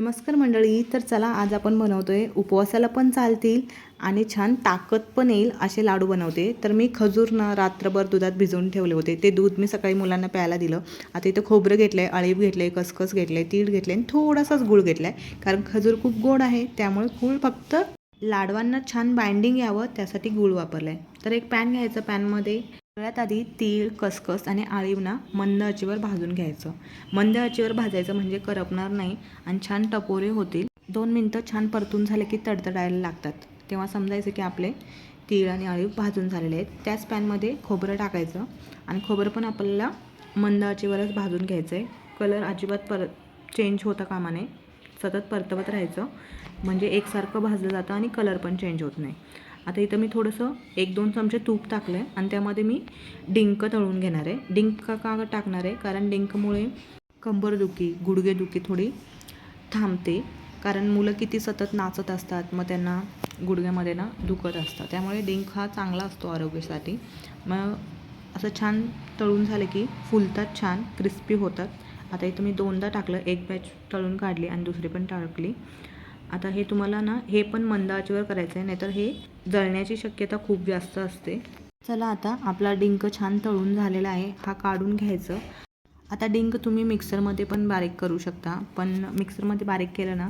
नमस्कार मंडळी तर चला आज आपण बनवतो आहे उपवासाला पण चालतील आणि छान ताकद पण येईल असे लाडू बनवते. तर मी खजूर ना रात्रभर दुधात भिजवून ठेवले होते. ते दूध मी सकाळी मुलांना प्यायला दिलं. आता इथं खोबरं घेतलं आहे अळीव घेतलं आहे कसकस घेतलं आहे तीळ घेतलं आणि थोडासाच गुळ घेतला आहे कारण खजूर खूप गोड आहे त्यामुळे गुळ फक्त लाडवांना छान बाइंडिंग यावं त्यासाठी गुळ वापरलं आहे तर एक पॅन घ्यायचं पॅनमध्ये सगळ्यात आधी तीळ खसखस आणि आळीवना मंद आचेवर भाजून घ्यायचं. मंद आचेवर भाजायचं म्हणजे करपणार नाही आणि छान टपोरे होतील. दोन मिनटं छान परतून झाले की तडतडायला लागतात. तेव्हा समजायचं की आपले तीळ आणि आळीव भाजून झालेले आहेत. त्याच पॅनमध्ये खोबरं टाकायचं आणि खोबरं पण आपल्याला मंद आचेवरच भाजून घ्यायचं आहे कलर अजिबात परत चेंज होता कामा नये. सतत परतवत राहायचं. म्हणजे एकसारखं भाजलं जातं आणि कलर पण चेंज होत नाही. आता इथं मी थोडंसं एक दोन चमचे तूप टाकलं आहे आणि त्यामध्ये मी डिंक तळून घेणार आहे. डिंक का का टाकणार आहे? कारण डिंकमुळे कंबरदुखी गुडघेदुखी थोडी थांबते. कारण मुलं किती सतत नाचत असतात मग त्यांना गुडघ्यामध्ये ना दुखत असतं. त्यामुळे डिंक हा चांगला असतो आरोग्यासाठी. मग असं छान तळून झालं की फुलतात छान क्रिस्पी होतात. आता इथं मी दोनदा टाकलं. एक बॅच तळून काढली आणि दुसरी पण टाकली. आता हे तुम्हाला ना हे पण मंद आचेवर करायचं आहे नाहीतर हे जळण्याची शक्यता खूप जास्त असते. चला आता आपला डिंक छान तळून झालेला आहे हा काढून घ्यायचं. आता डिंक तुम्ही मिक्सरमध्ये पण बारीक करू शकता पण मिक्सरमध्ये बारीक केलं ना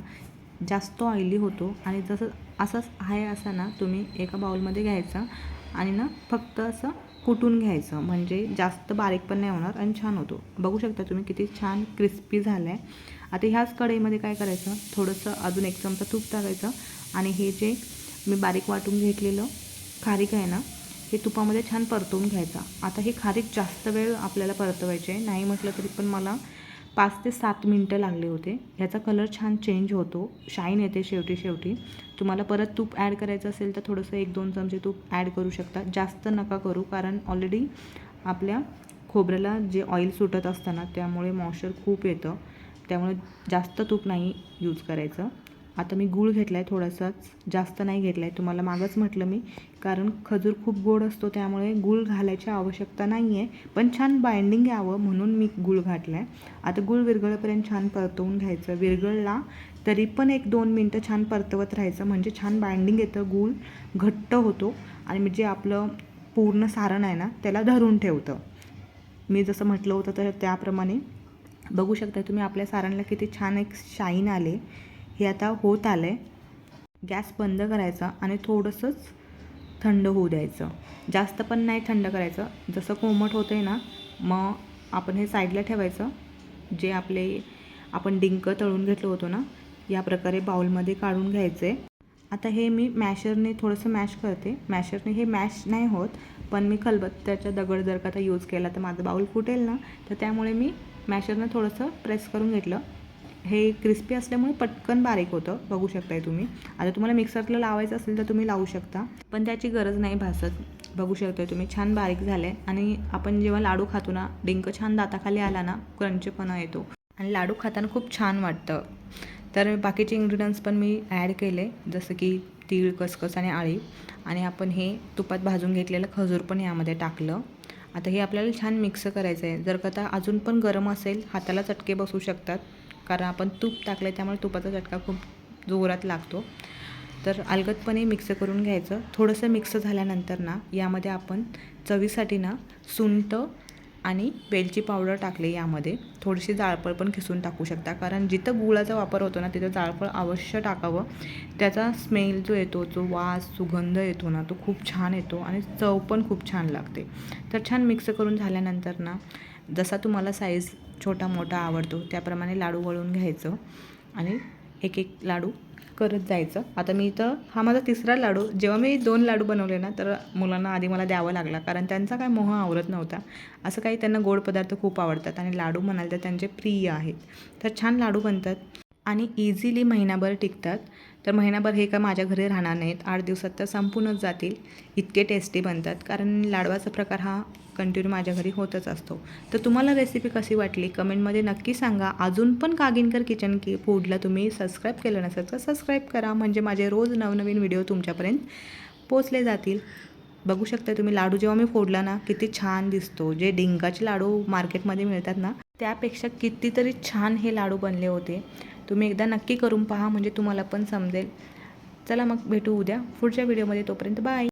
जास्त ऑइली होतो आणि जसं असंच आहे असं ना तुम्ही एका बाउलमध्ये घ्यायचा आणि ना फक्त असं कुटून घ्यायचं. म्हणजे जास्त बारीक पण नाही होणार आणि छान होतो. बघू शकता तुम्ही किती छान क्रिस्पी झालं आहे आता ह्याच कढईमध्ये काय करायचं? थोडंसं अजून एक चमचा तूप टाकायचं आणि हे जे मी बारीक वाटून घेतलेलं खारीक आहे ना हे तुपामध्ये छान परतवून घ्यायचा. आता हे खारीक जास्त वेळ आपल्याला परतवायचे नाही म्हटलं तरी पण मला पाच ते सात मिनटं लागले होते. ह्याचा कलर छान चेंज होतो. शाईन येते शेवटी शेवटी. तुम्हाला परत तूप ॲड करायचं असेल तर थोडंसं एक दोन चमचे तूप ॲड करू शकता. जास्त नका करू कारण ऑलरेडी आपल्या खोबऱ्याला जे ऑइल सुटत असताना त्यामुळे मॉइश्चर खूप येतं. त्यामुळे जास्त तूप नाही यूज करायचं. आता मी गूळ घेतला आहे थोडासाच जास्त नाही घेतला आहे तुम्हाला मागंच म्हटलं मी कारण खजूर खूप गोड असतो त्यामुळे गूळ घालायची आवश्यकता नाही आहे पण छान बाइंडिंग यावं म्हणून मी गूळ घातला आहे आता गूळ विरगळपर्यंत छान परतवून घ्यायचं. विरघळला तरी पण एक दोन मिनटं छान परतवत राहायचं. म्हणजे छान बाइंडिंग येतं गूळ घट्ट होतो आणि जे आपलं पूर्ण सारण आहे ना त्याला धरून ठेवतं. मी जसं म्हटलं होतं तर त्याप्रमाणे. बघू शकता तुम्ही आपल्या सारणला किती छान एक शाईन आले. हे आता होत आलं आहे गॅस बंद करायचा आणि थोडंसंच थंड होऊ द्यायचं. जास्त पण नाही थंड करायचं. जसं कोमट होतं आहे ना मग आपण हे साईडला ठेवायचं. जे आपले आपण डिंक तळून घेतलं होतं ना या प्रकारे बाउलमध्ये काढून घ्यायचं. आहे आता हे मी मॅशरने थोडंसं मॅश करते. मॅशरने हे मॅश नाही होत पण मी खलबत्त्याचा दगड जर का आता यूज केला तर माझं बाउल फुटेल ना तर त्यामुळे मी मॅशरनं थोडंसं प्रेस करून घेतलं. हे क्रिस्पी असल्यामुळे पटकन बारीक होतं. बघू शकताय तुम्ही. आता तुम्हाला मिक्सरला लावायचं असेल तर तुम्ही लावू शकता. पण त्याची गरज नाही भासत. बघू शकताय तुम्ही. छान बारीक झालं आहे आणि आपण जेव्हा लाडू खातो ना डिंक छान दाताखाली आला ना क्रंचपणा येतो. आणि लाडू खाताना खूप छान वाटतं. तर बाकीचे इन्ग्रेडियंट्स पण मी ॲड केले. जसं की तीळ कसकस आणि आळी. आणि आपण हे तुपात भाजून घेतलेलं खजूर पण यामध्ये टाकलं. आता हे आपल्याला छान मिक्स करायचं आहे जर का आता अजून पण गरम असेल हाताला चटके बसू शकतात. कारण आपण तूप टाकलं आहे त्यामुळे तुपाचा चटका खूप जोरात लागतो. तर अलगदपणे मिक्स करून घ्यायचं. थोडंसं मिक्स झाल्यानंतर ना यामध्ये आपण चवीसाठी ना सुंठ आणि वेलची पावडर टाकले यामध्ये. थोडीशी जाळफळ पण खिसून टाकू शकता. कारण जिथं गुळाचा वापर होतो ना तिथं जाळफळ अवश्य टाकावं. त्याचा स्मेल जो येतो जो वास सुगंध येतो ना तो खूप छान येतो आणि चव पण खूप छान लागते. तर छान मिक्स करून झाल्यानंतर ना जसा तुम्हाला साईज छोटा मोठा आवडतो त्याप्रमाणे लाडू वळून घ्यायचं. आणि एक एक लाडू करत जायचं. आता मी इथं हा माझा तिसरा लाडू. जेव्हा मी दोन लाडू बनवले ना तर मुलांना आधी मला द्यावा लागला. कारण त्यांचा काय मोह आवरत नव्हता. असं काही त्यांना गोड पदार्थ खूप आवडतात. आणि लाडू म्हणाल तर त्यांचे प्रिय आहेत. तर छान लाडू बनतात. आणि इझिली महिनाभर टिकतात. तर महिनाभर हे काय माझ्या घरी राहणार नाहीत. आठ दिवसात तर संपूनच जातील. इतके टेस्टी बनतात. कारण लाडवाचा प्रकार हा कंटिन्यू माझ्या घरी होतच असतो. तर तुम्हाला रेसिपी कशी वाटली? कमेंटमध्ये नक्की सांगा. अजून पण कागिनकर किचन की फूडला तुम्ही सबस्क्राईब केलं नसेल तर सबस्क्राईब करा. म्हणजे माझे रोज नवनवीन व्हिडिओ तुमच्यापर्यंत पोचले जातील. बघू शकता तुम्ही लाडू जेव्हा मी फोडला ना किती छान दिसतो. जे डिंकाचे लाडू मार्केटमध्ये मिळतात ना त्यापेक्षा कितीतरी छान हे लाडू बनले होते. तुम्ही एकदा नक्की करून पहा म्हणजे तुम्हाला पण समजेल. चला मग भेटू उद्या. पुढच्या व्हिडिओमध्ये तोपर्यंत बाय